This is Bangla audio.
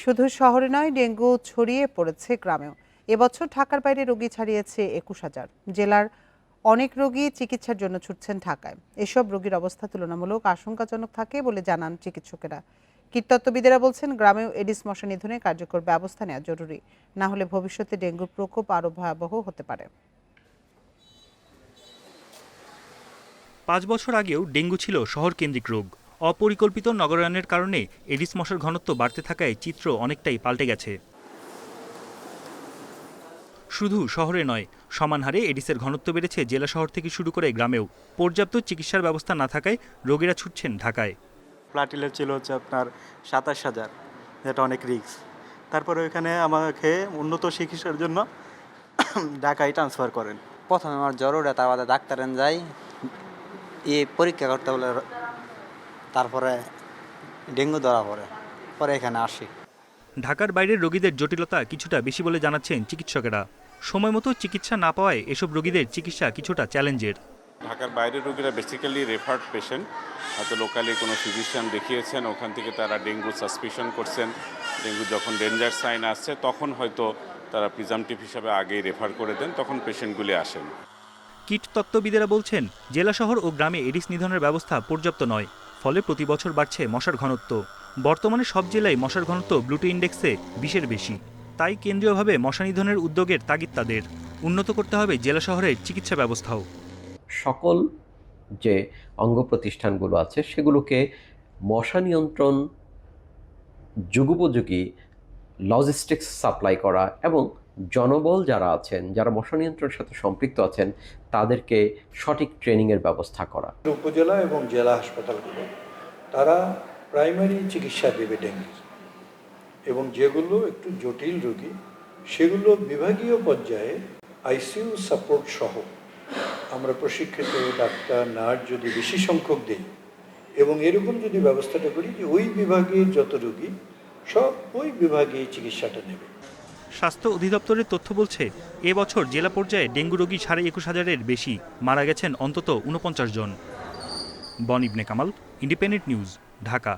শুধু শহরে নয়, ডেঙ্গু ছড়িয়ে পড়েছে গ্রামেও। এবছর ঢাকার বাইরে রোগী ছাড়িয়েছে একুশ হাজার। জেলার অনেক রোগী চিকিৎসার জন্য ছুটছেন ঢাকায়। এসব রোগীর অবস্থা তুলনামূলক আশঙ্কাজনক থাকে বলে জানান চিকিৎসকেরা। কীটতত্ত্ববিদেরা বলছেন, গ্রামেও এডিস মশা নিধনে কার্যকর ব্যবস্থা নেওয়া জরুরি। না হলে ভবিষ্যতে ডেঙ্গুর প্রকোপ আরও ভয়াবহ হতে পারে। পাঁচ বছর আগেও ডেঙ্গু ছিল শহর কেন্দ্রিক রোগ। অপরিকল্পিত নগরায়নের কারণে এডিস মশার ঘনত্ব বাড়তে থাকায় চিত্র অনেকটাই পাল্টে গেছে। শুধু শহরে নয় সমান হারে এডিসের ঘনত্ব বেড়েছে জেলা শহর থেকে শুরু করে গ্রামেও। পর্যাপ্ত চিকিৎসার ব্যবস্থা না থাকায় রোগীরা ছুটছেন ঢাকায়। প্লাটিলের ছিল হচ্ছে আপনার সাতাশ হাজার। যেটা অনেক রিস্ক। তারপরে ওইখানে আমাকে উন্নত চিকিৎসার জন্য ঢাকায় ট্রান্সফার করেন। প্রথমে আমার জ্বর ওঠে তার বাদে ডাক্তারেন যাই ই পরীক্ষা করতে বলে তারপরে ডেঙ্গু ধরা পড়ে পরে এখানে আসি। ঢাকার বাইরের রোগীদের জটিলতা কিছুটা বেশি বলে জানাচ্ছেন চিকিৎসকেরা। সময় মতো চিকিৎসা না পাওয়ায় এসব রোগীদের চিকিৎসা কিছুটা চ্যালেঞ্জের। ঢাকার বাইরের রোগীরা বেসিক্যালি রেফার্ড পেশেন্ট হয়তো লোকালি কোনো ফিজিশিয়ান দেখিয়েছেন ওখান থেকে তারা ডেঙ্গু সাসপিশন করছেন। ডেঙ্গু যখন ডেঞ্জার সাইন আসছে তখন হয়তো তারা প্রিজামটিভ হিসাবে আগেই রেফার করে দেন তখন পেশেন্টগুলি আসেন। কীট তত্ত্ববিদেরা বলছেন, জেলা শহর ও গ্রামে এডিস নিধনের ব্যবস্থা পর্যাপ্ত নয়, ফলে প্রতি বছর বাড়ছে মশার ঘনত্ব। বর্তমানে সব জেলায় মশার ঘনত্ব ব্লুটু ইন্ডেক্সে বিশের বেশি। তাই কেন্দ্রীয়ভাবে মশা নিধনের উদ্যোগের তাগিদ তাদের। উন্নত করতে হবে জেলা শহরের চিকিৎসা ব্যবস্থাও। সকল যে অঙ্গ প্রতিষ্ঠানগুলো আছে, সেগুলোকে মশা নিয়ন্ত্রণ যুগোপযোগী লজিস্টিক্স সাপ্লাই করা এবং জনবল যারা আছেন, যারা মশা নিয়ন্ত্রণের সাথে সম্পৃক্ত আছেন, তাদেরকে সঠিক ট্রেনিংয়ের ব্যবস্থা করা। উপজেলা এবং জেলা হাসপাতালগুলো, তারা প্রাইমারি চিকিৎসা দেবে ডেঙ্গির। এবং যেগুলো একটু জটিল রোগী, সেগুলো বিভাগীয় পর্যায়ে আইসিইউ সাপোর্ট সহ আমরা প্রশিক্ষিত ডাক্তার, নার্স যদি বেশি সংখ্যক দিই এবং এরকম যদি ব্যবস্থাটা করি যে ওই বিভাগের যত রোগী, সব ওই বিভাগেই চিকিৎসাটা নেবে। স্বাস্থ্য অধিদপ্তরের তথ্য বলছে, এ বছর জেলা পর্যায়ে ডেঙ্গু রোগী সাড়ে একুশ হাজারের বেশি মারা গেছেন অন্তত উনপঞ্চাশ জন। বন ইবনে কামাল, ইন্ডিপেন্ডেন্ট নিউজ, ঢাকা।